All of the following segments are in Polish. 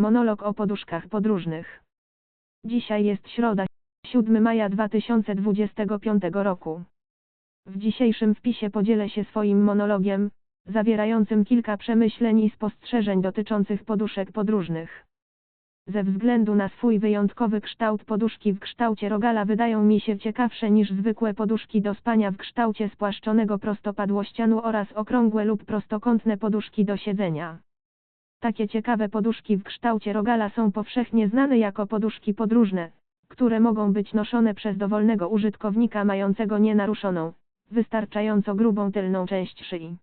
Monolog o poduszkach podróżnych. Dzisiaj jest środa, 7 maja 2025 roku. W dzisiejszym wpisie podzielę się swoim monologiem, zawierającym kilka przemyśleń i spostrzeżeń dotyczących poduszek podróżnych. Ze względu na swój wyjątkowy kształt poduszki w kształcie rogala wydają mi się ciekawsze niż zwykłe poduszki do spania w kształcie spłaszczonego prostopadłościanu oraz okrągłe lub prostokątne poduszki do siedzenia. Takie ciekawe poduszki w kształcie rogala są powszechnie znane jako poduszki podróżne, które mogą być noszone przez dowolnego użytkownika mającego nienaruszoną, wystarczająco grubą tylną część szyi.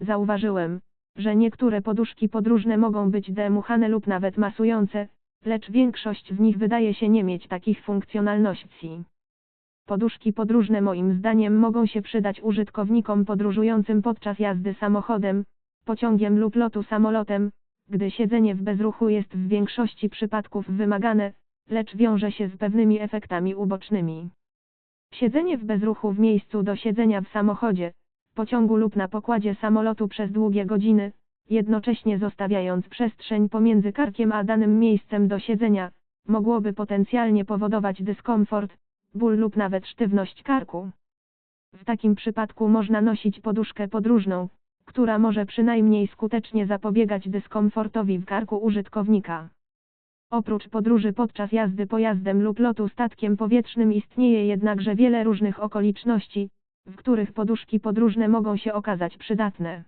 Zauważyłem, że niektóre poduszki podróżne mogą być demuchane lub nawet masujące, lecz większość z nich wydaje się nie mieć takich funkcjonalności. Poduszki podróżne moim zdaniem mogą się przydać użytkownikom podróżującym podczas jazdy samochodem, pociągiem lub lotu samolotem, gdy siedzenie w bezruchu jest w większości przypadków wymagane, lecz wiąże się z pewnymi efektami ubocznymi. Siedzenie w bezruchu w miejscu do siedzenia w samochodzie, pociągu lub na pokładzie samolotu przez długie godziny, jednocześnie zostawiając przestrzeń pomiędzy karkiem a danym miejscem do siedzenia, mogłoby potencjalnie powodować dyskomfort, ból lub nawet sztywność karku. W takim przypadku można nosić poduszkę podróżną, która może przynajmniej skutecznie zapobiegać dyskomfortowi w karku użytkownika. Oprócz podróży podczas jazdy pojazdem lub lotu statkiem powietrznym istnieje jednakże wiele różnych okoliczności, w których poduszki podróżne mogą się okazać przydatne.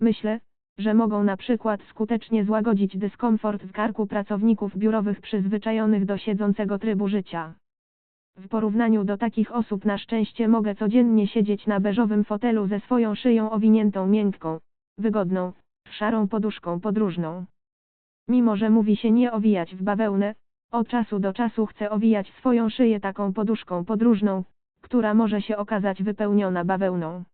Myślę, że mogą na przykład skutecznie złagodzić dyskomfort w karku pracowników biurowych przyzwyczajonych do siedzącego trybu życia. W porównaniu do takich osób na szczęście mogę codziennie siedzieć na beżowym fotelu ze swoją szyją owiniętą miękką, wygodną, szarą poduszką podróżną. Mimo że mówi się nie owijać w bawełnę, od czasu do czasu chcę owijać swoją szyję taką poduszką podróżną, która może się okazać wypełniona bawełną.